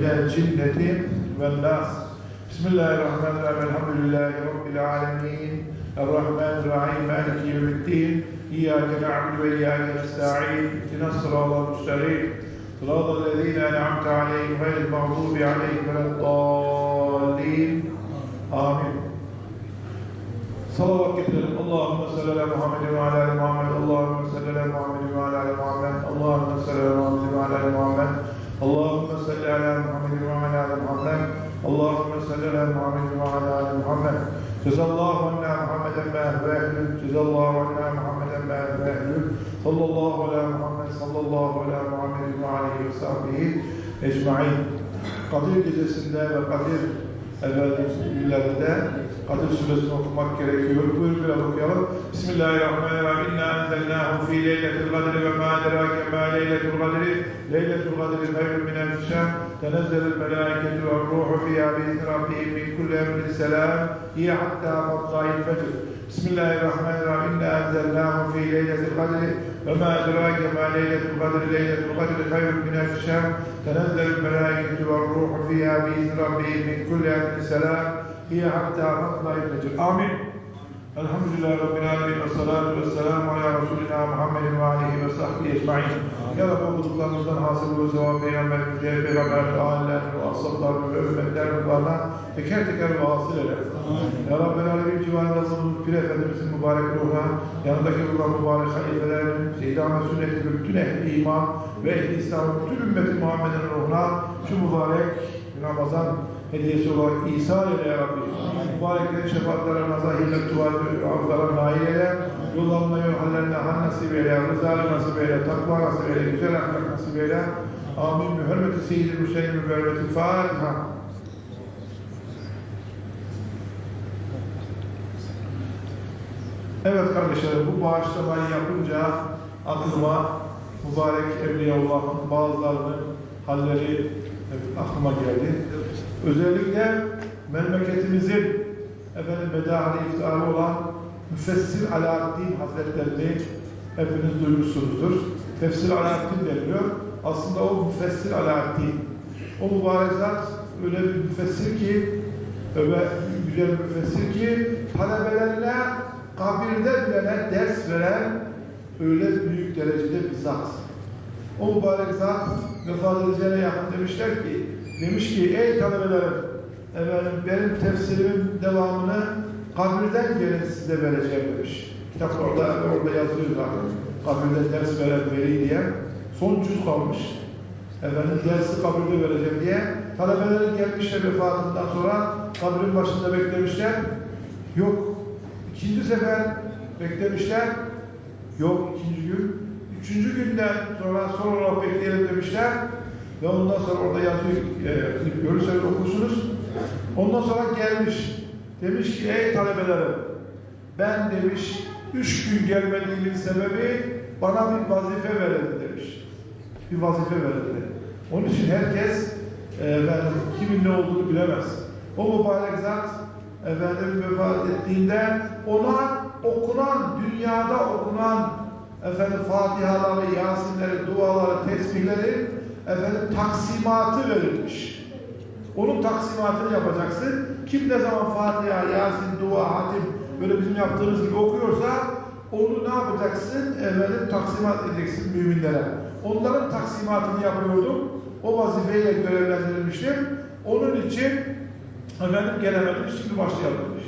إلى جنة والناس بسم الله الرحمن الرحيم الحمد لله رب العالمين الرحمن الرحيم مالك يوم الدين إياك نعبد وإياك نستعين اهدنا الصراط المستقيم صراط الذين أنعمت عليهم غير المغضوب عليهم ولا الضالين آمين صلوات كثيرة اللهم صل على محمد وعلى آل محمد اللهم صل على محمد وعلى آل محمد اللهم صل على محمد وعلى آل محمد اللهم Kadir gecesinde ve Kadir evvelki illerde Kadir Suresi'ni okumak gerekiyor. Buyur bir okuyalım. Bismillahirrahmanirrahim. İnna enzelnâhu fî leyletul gadri ve mâ derâke mâ leyletul gadri. Leyletul gadri hayrun min enfşâh. Tenezzelul melâiketu ve ruhu fiyâ bi'izni rabbihim min kulli emrin selâm. Hiye hattâ matlâil fecr. Bismillahirrahmanirrahim. İnna enzelnâhu fî leyletul gadri وما أدراك ما ليلة القدر ليلة القدر خير من ألف شهر تنزل الملائكة والروح فيها بإذن ربهم من كل أمر emrin selâm. هي حتى مطلع الفجر آمين الحمد لله رب العالمين والصلاة والسلام على رسولنا محمد وآله وصحبه أجمعين Ya Rabbi okuduklarımızdan hasıl bu sevap Peygamber, Mücahit Peygamber, aileler ve ashablar ve ümmetler ruhlarına teker teker vasıl eyle. Ya Rabbi Alemin civarında bulunmuş Pir Efendimizin mübarek ruhuna, yanındaki ruhlar mübarek halifelerin, Seyyid Ahmet Sünneti ve bütün ehli iman ve ehli İslam'ın bütün ümmeti Muhammed'in ruhuna şu mübarek Ramazan hediyesi olarak İsa ile ya Rabbi. Mübareklerin şefaatlerine nazahirle tuvalet avlara nail eyle. Yollarına yolhallerine han nasip eyle. Rıza'lı nasip eyle. Takva nasip eyle. Güzel ahlak nasip eyle. Amin. Mühürmeti Seyyid-i Hüseyin Hürmeti Fatiha. Evet kardeşlerim bu bağışlamayı yapınca aklıma mübarek Evliyaullah'ın bazılarının halleri aklıma geldi. Özellikle memleketimizin efendim medahali iftiharı olan Müfessir Alaaddin Hazretlerini hepiniz duymuşsunuzdur. Tefsir Alaaddin deniliyor. Aslında o Müfessir Alaaddin. O mübarek zat öyle bir müfessir ki öyle güzel bir müfessir ki talebelerine kabirde bilene ders veren öyle büyük derecede bir zat. O mübarek zat vefat edeceğine yakın demişler ki demiş ki ey talebelerim efendim benim tefsirimin devamını kabirden gelin size vereceğim demiş. Kitap orada, orada yazıyor zaten. Kabirde ders veren veli diye. Son cüz kalmış. Efendim dersi kabirde vereceğim diye. Talebelerin gelmişler vefatından sonra kabrin başında beklemişler. Yok. İkinci sefer beklemişler. Yok ikinci gün. Üçüncü günden sonra son olarak bekleyelim demişler. Ve ondan sonra orada yazıyor, e, görürseniz okursunuz. Ondan sonra gelmiş. Demiş ki ey talebelerim ben demiş üç gün gelmediğimin sebebi bana bir vazife verildi demiş. Bir vazife verildi. Onun için herkes e, ben kimin ne olduğunu bilemez. O mübarek zat efendim vefat ettiğinde ona okunan, dünyada okunan efendim Fatihaları, Yasinleri, duaları, tesbihleri efendim taksimatı verilmiş. Onun taksimatını yapacaksın. Kim ne zaman Fatiha, Yasin, dua, hatim böyle bizim yaptığımız gibi okuyorsa onu ne yapacaksın? Efendim taksimat edeceksin müminlere. Onların taksimatını yapıyordum. O vazifeyle görevlendirilmiştim. Onun için efendim gelemedim. Şimdi başlayalım demiş.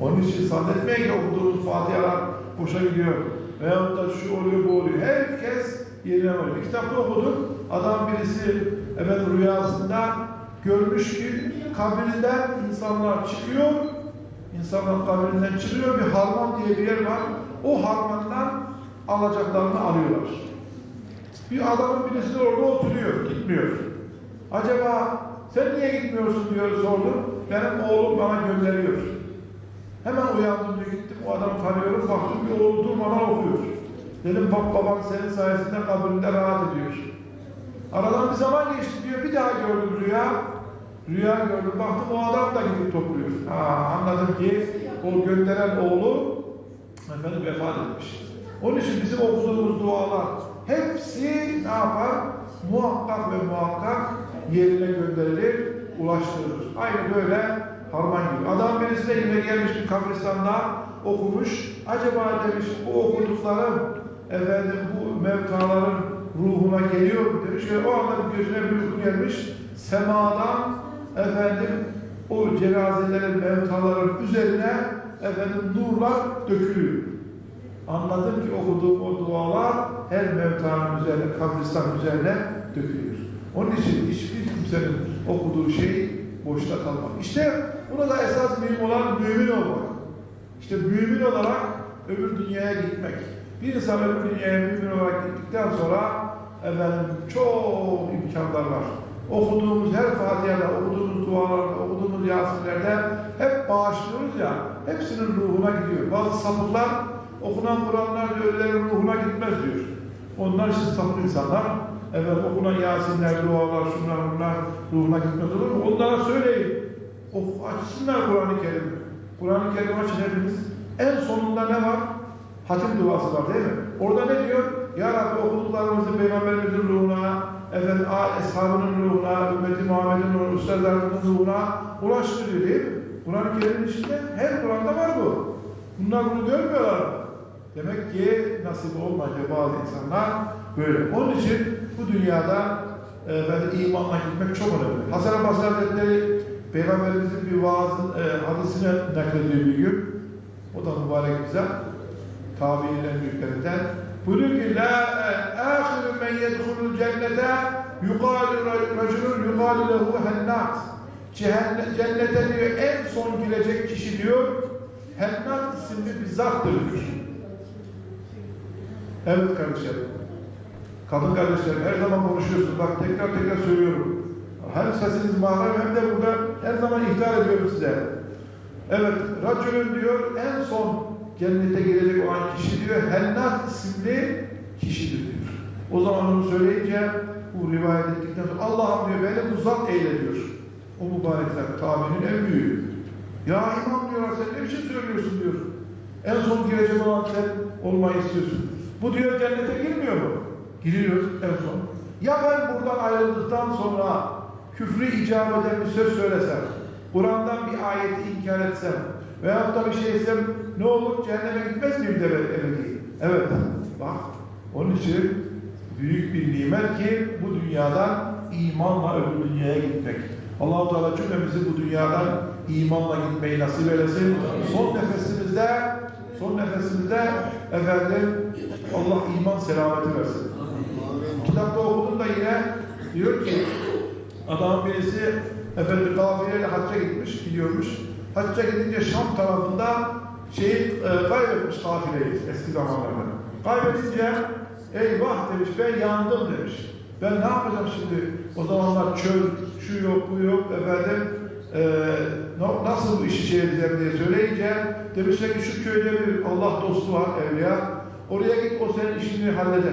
Onun için zannetmeyin ki okuduğunuz Fatihalar boşa gidiyor. Veyahut da şu oluyor bu oluyor. Herkes yerine. Bir kitapta okudum. Adam birisi efendim rüyasında görmüş ki kabrinden insanlar çıkıyor. İnsanlar kabrinden çıkıyor. Bir harman diye bir yer var. O harmandan alacaklarını alıyorlar. Bir adamın birisi orada oturuyor. Gitmiyor. Acaba sen niye gitmiyorsun diyor sordum. Benim oğlum bana gönderiyor. Hemen uyandım diyor gittim o adamı tanıyorum baktım bir oğlu durmadan okuyor. Dedim bak baban senin sayesinde kabrinde rahat ediyor. Aradan bir zaman geçti diyor bir daha gördüm rüya. Rüya gördüm baktım o adam da gidip topluyor. Ha, anladım ki o gönderen oğlu efendim vefat etmiş. Onun için bizim okuduğumuz dualar hepsi ne yapar? Muhakkak ve muhakkak yerine gönderilir, ulaştırılır. Aynı böyle harman gibi. Adam birisi de yine gelmiş bir kabristanda okumuş. Acaba demiş bu okuduklarım efendim bu mevtaların ruhuna geliyor demiş ve o anda gözüne bir uyku gelmiş. Semadan efendim o cenazelerin, mevtaların üzerine efendim nurlar dökülüyor. Anladım ki okuduğum o dualar her mevtanın üzerine, kabristan üzerine dökülüyor. Onun için hiçbir kimsenin okuduğu şey boşta kalmaz. İşte burada esas mühim olan mümin olmak. İşte mümin olarak öbür dünyaya gitmek. Bir dünyaya mümin olarak gittikten sonra efendim çok imkanlar var. Okuduğumuz her Fatiha'da, okuduğumuz dualarda, okuduğumuz Yasinler'de hep bağışlıyoruz ya, hepsinin ruhuna gidiyor. Bazı sapıklar okunan Kur'anlar ölülerin ruhuna gitmez diyor. Onlar için sapık insanlar. Evet okunan Yasinler, dualar, şunlar bunlar ruhuna gitmez olur mu? Onlara söyleyin. Of, açsınlar Kur'an-ı Kerim. Kur'an-ı Kerim açın hepiniz. En sonunda ne var? Hatim duası var değil mi? Orada ne diyor? Ya Rabbi okuduklarımızı Peygamberimizin ruhuna, efendim, eshabının ruhuna, ümmeti Muhammed'in ruhuna, üstadlarımızın ruhuna ulaştırıyor değil mi? Kur'an-ı Kerim'in içinde her Kur'an'da var bu. Bunlar bunu görmüyorlar? Demek ki nasip olmayınca bazı insanlar böyle. Onun için bu dünyada e, imanla gitmek çok önemli. Hasan Basri Hazretleri Peygamberimizin bir vaazın e, hadisine naklediyor bir gün. O da mübarek bize. Tabiinden büyüklerinden. Buyuruyor ki La ahiru men yedhulul cennete yuqalu raculun yuqalu lehu hennat. Cennete diyor en son girecek kişi diyor Hennat isimli bir zattır diyor. Evet kardeşlerim. Kadın kardeşlerim her zaman konuşuyorsunuz. Bak tekrar tekrar söylüyorum. Hem sesiniz mahrem hem de burada her zaman ihtar ediyorum size. Evet, Raculun diyor en son cennete girecek olan kişi diyor Hennat isimli kişidir diyor. O zaman onu söyleyince bu rivayet ettikten sonra Allah'ım diyor beni bu zat eyle diyor. O mübarek zat tabinin en büyüğü. Ya imam diyorlar sen ne biçim söylüyorsun diyor. En son girecek olan sen olmayı istiyorsun. Bu diyor cennete girmiyor mu? Giriyor en son. Ya ben buradan ayrıldıktan sonra küfrü icap eden bir söz söylesem, Kur'an'dan bir ayeti inkar etsem veyahut da bir şey etsem ne olur cehenneme gitmez miyim de ebedi? Evet. Bak onun için büyük bir nimet ki bu dünyadan imanla öbür dünyaya gitmek. Allah-u Teala cümlemizi bu dünyadan imanla gitmeyi nasip eylesin. Son nefesimizde son nefesimizde efendim Allah iman selameti versin. Kitapta okudum da yine diyor ki adam birisi efendim kafireyle hacca gitmiş, gidiyormuş. Hacca gidince Şam tarafında şeyi e, kaybetmiş kafireyi eski zamanlarda. Kaybedince eyvah demiş ben yandım demiş. Ben ne yapacağım şimdi? O zamanlar çöl, şu yok, bu yok efendim. e, na- nasıl bu işi şey edeceğim diye söyleyince demişler ki şu köyde bir Allah dostu var evliya. Oraya git o senin işini halleder.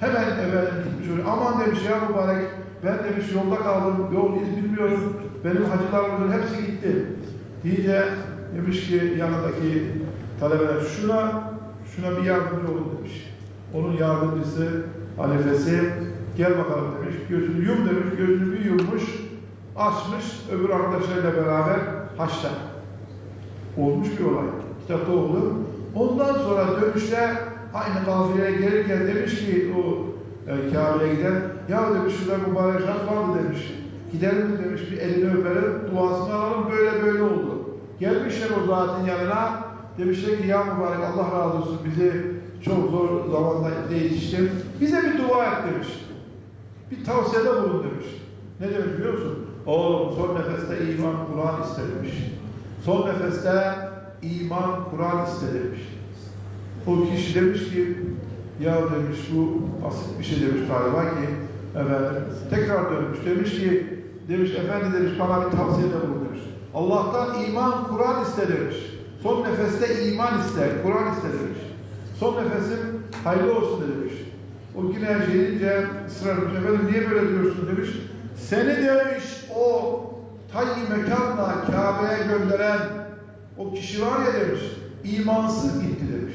Hemen efendim gitmiş oraya. Aman demiş ya mübarek ben demiş yolda kaldım. Yol iz bilmiyorum. Benim hacılarımın hepsi gitti. Deyince demiş ki yanındaki talebeler şuna şuna bir yardımcı olun demiş. Onun yardımcısı, halifesi gel bakalım demiş. Gözünü yum demiş. Gözünü bir yummuş. Açmış. Öbür arkadaşlarıyla beraber haçta. Olmuş bir olay. Kitapta okudum. Ondan sonra dönüşte aynı kafileye gelirken demiş ki o e, Kabe'ye giden ya demiş şurada mübarek şans vardı demiş. Gidelim mi demiş bir elini öpelim duasını alalım böyle böyle oldu. Gelmişler o zatın yanına demişler ki ya mübarek Allah razı olsun bizi çok zor zamanda yetiştin. Bize bir dua et demiş. Bir tavsiyede bulun demiş. Ne demiş biliyor musun? Oğlum son nefeste iman Kur'an iste demiş. Son nefeste iman Kur'an iste demiş. O kişi demiş ki ya demiş bu basit bir şey demiş galiba ki efendim, tekrar dönmüş demiş ki demiş efendi demiş bana bir tavsiyede bulun demiş. Allah'tan iman Kur'an iste demiş. Son nefeste iman iste, Kur'an iste demiş. Son nefesim hayırlı olsun demiş. O yine gelince ısrar etmiş. Efendim niye böyle diyorsun demiş. Seni demiş o tayyi mekanla Kabe'ye gönderen o kişi var ya demiş. imansız gitti demiş.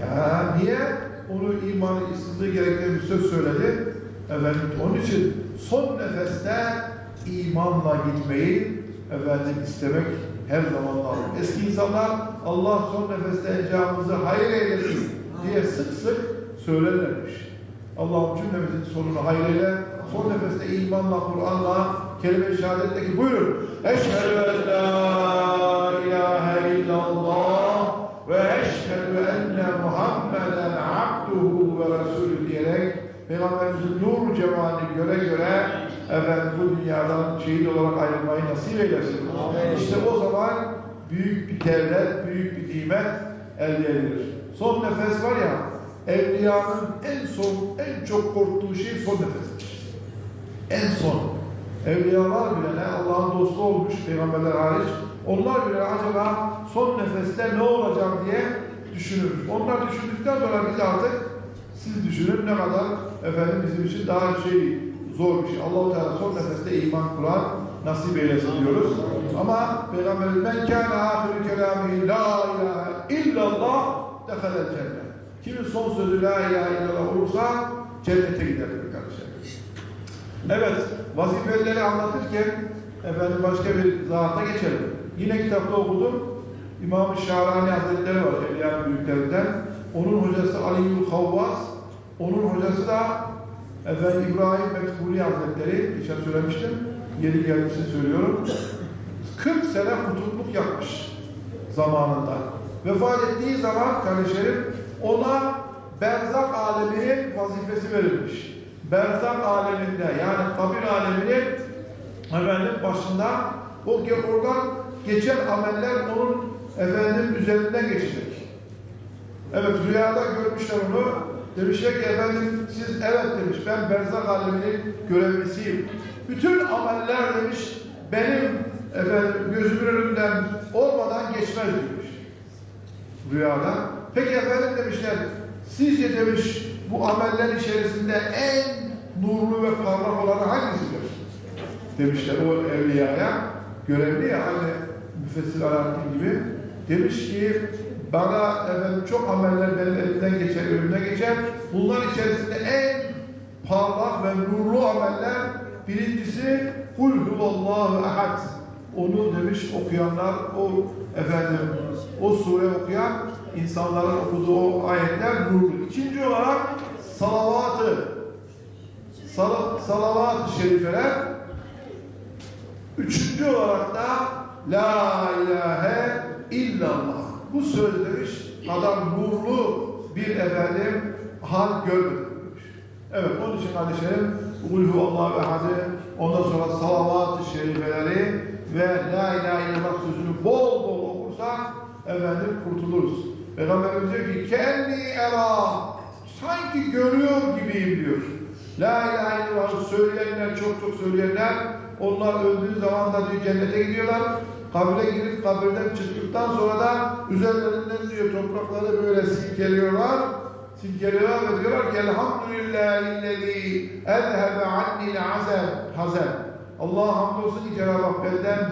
Ya niye? Onu imanı ısındığı gerektiği bir söz söyledi. Efendim onun için son nefeste imanla gitmeyi efendim istemek her zaman lazım. Eski insanlar Allah son nefeste ecamımızı hayır eylesin diye sık sık söylerlermiş. Allah'ım cümlemizin sonunu hayır eyle. Son nefeste imanla, Kur'an'la, kelime-i şehadetteki buyurun. Eşhedü en la ilahe illallah ve eşhedü enne Muhammeden abduhu ve resulü diyerek Peygamberimizin nur cemalini göre göre efendim bu dünyadan şehit olarak ayrılmayı nasip eylesin. İşte o zaman büyük bir devlet, büyük bir nimet elde edilir. Son nefes var ya, evliyanın en son, en çok korktuğu şey son nefestir. En son. Evliyalar bile ne Allah'ın dostu olmuş, peygamberler hariç, onlar bile acaba son nefeste ne olacak diye düşünür. Onlar düşündükten sonra biz artık siz düşünün ne kadar efendim bizim için daha şey zor bir şey. Allah-u Teala son nefeste iman kuran nasip eylesin diyoruz. Ama Peygamberimiz men kâne âhirü kelâmihi la ilahe illallah dehalel cennet. Kimin son sözü la ilahe illallah olursa cennete gider kardeşler. Evet, vazifeleri anlatırken efendim başka bir zata geçelim. Yine kitapta okudum. İmam-ı Şahrani Hazretleri var, Evliya büyüklerinden. Onun hocası Ali Yul Havvas, onun hocası da efendim İbrahim Methuli Hazretleri, geçen söylemiştim, yeri gelmişini söylüyorum. 40 sene kutupluk yapmış zamanında. Vefat ettiği zaman kardeşlerim ona berzak aleminin vazifesi verilmiş. Berzak aleminde yani kabir aleminin efendim başında o oradan geçen ameller onun efendim üzerinden geçecek. Evet rüyada görmüşler onu. Demişler ki efendim siz evet demiş ben berzak aleminin görevlisiyim. Bütün ameller demiş benim efendim gözümün önünden olmadan geçmez demiş. Rüyada. Peki efendim demişler sizce demiş bu ameller içerisinde en nurlu ve parlak olanı hangisidir? Demişler o evliyaya görevli ya hani müfessir gibi demiş ki bana efendim çok ameller benim elimden geçer, önümden geçer. Bunlar içerisinde en parlak ve nurlu ameller birincisi Kul huvallahu ahad. Onu demiş okuyanlar, o efendim o sure okuyan insanların okuduğu o ayetler nurlu. İkinci olarak salavatı, sal salavat-ı şerifeler. Üçüncü olarak da La ilahe illallah. Bu söz demiş kadar nurlu bir efendim hal görmemiş. Evet onun için kardeşlerim Ulhu Allah ve Hadi ondan sonra salavat-ı şerifeleri ve La ilahe illallah sözünü bol bol okursak efendim kurtuluruz. Peygamberimiz diyor ki kendi era sanki görüyor gibiyim diyor. La ilahe illallah söyleyenler çok çok söyleyenler onlar öldüğü zaman da diyor cennete gidiyorlar. Kabre girip kabirden çıktıktan sonra da üzerlerinden diyor toprakları böyle silkeliyorlar. Silkeliyorlar ve diyorlar ki Elhamdülillahillezî ezhebe annil hazen. Hazen. Allah hamdolsun ki Cenab-ı Hak benden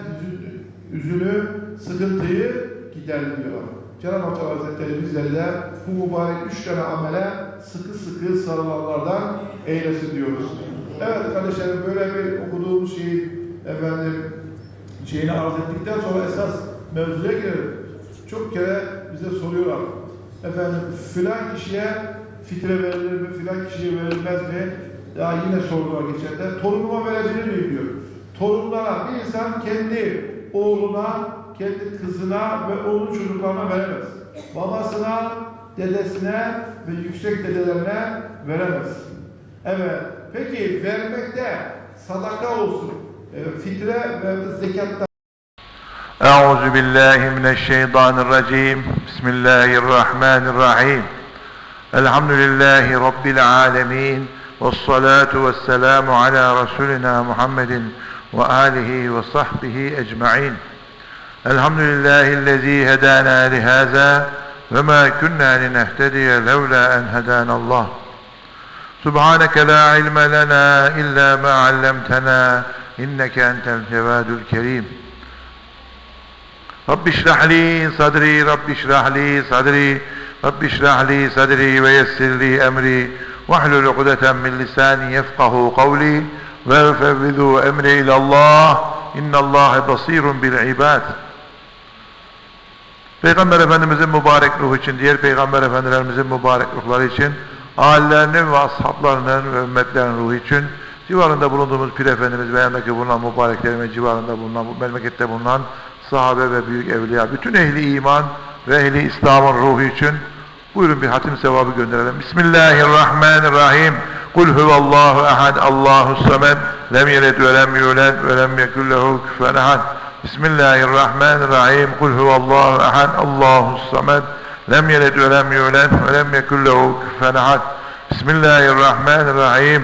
üzünü, sıkıntıyı giderdi diyorlar. Cenab-ı Hak Hazretleri bizleri de bu mübarek üç tane amele sıkı sıkı sarılanlardan eylesin diyoruz. Evet kardeşlerim böyle bir okuduğumuz şeyi efendim şeyini arz ettikten sonra esas mevzuya girelim. Çok kere bize soruyorlar. Efendim filan kişiye fitre verilir mi, filan kişiye verilmez mi? Daha yine sordular geçende. Torunuma verebilir miyim diyor. Torunlara bir insan kendi oğluna, kendi kızına ve onun çocuklarına veremez. Babasına, dedesine ve yüksek dedelerine veremez. Evet. Peki vermekte sadaka olsun, fitre ve zekattan Euzu billahi mineşşeytanirracim. Bismillahirrahmanirrahim. Elhamdülillahi rabbil alamin. والصلاة والسلام على رسولنا محمد وآله وصحبه أجمعين الحمد لله الذي هدانا لهذا وما كنا لنهتدي لولا أن هدانا الله سبحانك لا علم لنا إلا ما علمتنا İnneke entel cevadül kerim. Rabbi şrahli sadri, Rabbi şrahli sadri, Rabbi şrahli sadri ve yessirli emri. Vahlul ukdeten min lisani yefkahu kavli ve fevvidu emri ilallah. İnnallâhe basirun bil ibad. Peygamber Efendimizin mübarek ruhu için, diğer Peygamber Efendilerimizin mübarek ruhları için, ailelerinin ve ashablarının ve ümmetlerinin ruhu için, civarında bulunduğumuz Pir Efendimiz ve yanındaki bulunan mübareklerin ve civarında bulunan, bu memlekette bulunan sahabe ve büyük evliya, bütün ehli iman ve ehli İslam'ın ruhu için buyurun bir hatim sevabı gönderelim. Bismillahirrahmanirrahim. Kul huvallahu ehad, Allahu samed, lem yelid ve lem yulad ve lem yekun lehu kufuven ehad. Bismillahirrahmanirrahim. Kul huvallahu ehad, Allahu samed, lem yelid ve lem yulad ve lem yekun lehu kufuven ehad. Bismillahirrahmanirrahim.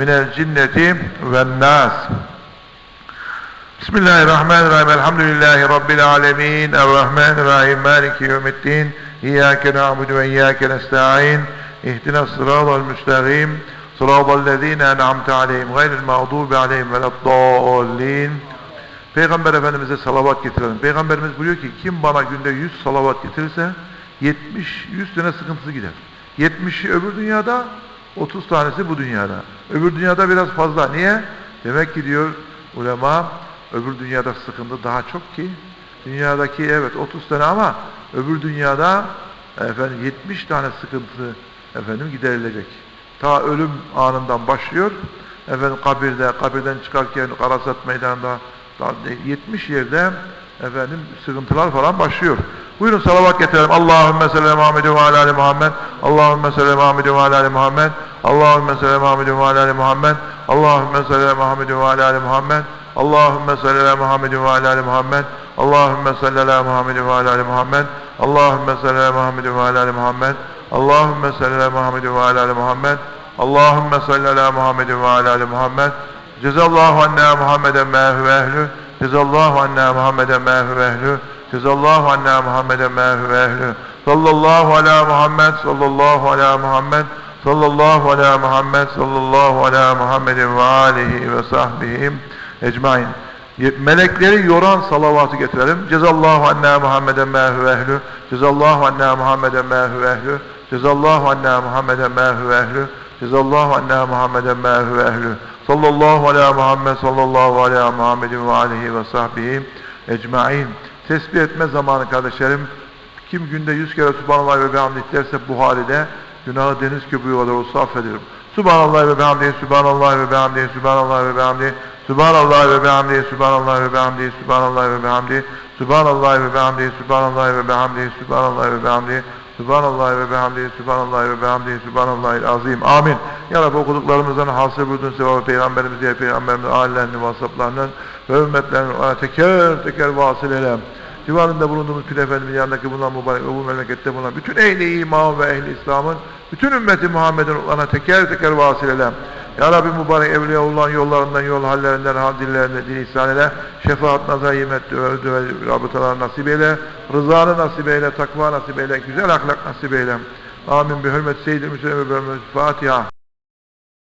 minel cinneti ven nas. Bismillahirrahmanirrahim. Elhamdülillahi Rabbil alemin. Errahmanirrahim. Maliki yevmiddin. İyyâke na'budu ve iyyâke nesta'in. İhdina sıratal müstakim. Sıratal lezîne en'amte aleyhim. Gayril mağdubi aleyhim veleddâllin. Peygamber Efendimiz'e salavat getirelim. Peygamberimiz buyuruyor ki kim bana günde 100 salavat getirirse 70 100 sene sıkıntısı gider. 70'i öbür dünyada 30 tanesi bu dünyada. Öbür dünyada biraz fazla. Niye? Demek ki diyor ulema öbür dünyada sıkıntı daha çok ki dünyadaki evet 30 tane ama öbür dünyada efendim 70 tane sıkıntı efendim giderilecek. Ta ölüm anından başlıyor. Efendim kabirde, kabirden çıkarken Arasat meydanında daha 70 yerde efendim sıkıntılar falan başlıyor. Buyurun salavat getirelim. Allahümme selle Muhammedin ve alâli Muhammed. Allahümme selle Muhammedin ve alâli Muhammed. Allahümme selle Muhammedin ve alâli Muhammed. Allahümme selle Muhammedin ve alâli Muhammed. Allahümme selle Muhammedin ve alâli Muhammed. Allahümme selle Muhammedin ve alâli Muhammed. Allahümme selle Muhammedin ve alâli Muhammed. Allahümme selle Muhammedin ve alâli Muhammed. Allahümme selle Muhammedin ve alâli Muhammed. Cezallahu anna Muhammeden ma huve ehlü. Cezallahu anna Muhammeden ma huve ehlü. Cezallahu anna Muhammeden ma huve ehlü. Sallallahu ala Muhammed, sallallahu ala Muhammed, sallallahu ala Muhammed, sallallahu ala Muhammedin ve alihi ve sahbihi ecmain. Melekleri yoran salavatı getirelim. Cezallahu anna Muhammeden huve ehlü. Cezallahu anna Muhammeden huve ehlü. Cezallahu anna Muhammeden huve ehlü. Cezallahu anna Muhammeden huve ehlü. Sallallahu ala Muhammed sallallahu ala Muhammedin ve alihi ve sahbihi ecmain. Tesbih etme zamanı kardeşlerim. Kim günde yüz kere Subhanallah ve bihamdih derse Buhari'de günahı deniz köpüğü kadar olsa affedilir. Subhanallah ve bihamdih, Subhanallah ve bihamdih, Subhanallah ve bihamdih, Subhanallah ve bihamdih, Subhanallah ve bihamdih, Subhanallah ve bihamdih, Subhanallah ve bihamdih, Subhanallah ve bihamdih, Subhanallah ve bihamdih, Subhanallah ve bihamdihi, Subhanallah ve bihamdihi, Subhanallahil azim. Amin. Ya Rabbi okuduklarımızdan hasıl bulduğun sevabı Peygamberimiz diye Peygamberimizin ailelerinin, vasıflarının ve ümmetlerinin teker teker vasıl eyle. Civarında bulunduğumuz Pir Efendimiz'in yanındaki bulunan mübarek bu memlekette bulunan bütün ehli iman ve ehli İslam'ın, bütün ümmeti Muhammed'in ona teker teker vasıl eyle. Ya Rabbi mübarek evliyaullah'ın yollarından, yol hallerinden, hal dillerinden din ihsan eyle. Şefaat, nazar, yemet, övdü ve rabıtalar nasip eyle. Rızanı nasip eyle, takva nasip eyle, güzel ahlak nasip eyle. Amin. Bi hürmet Seyyid-i Müslim ve Fatiha.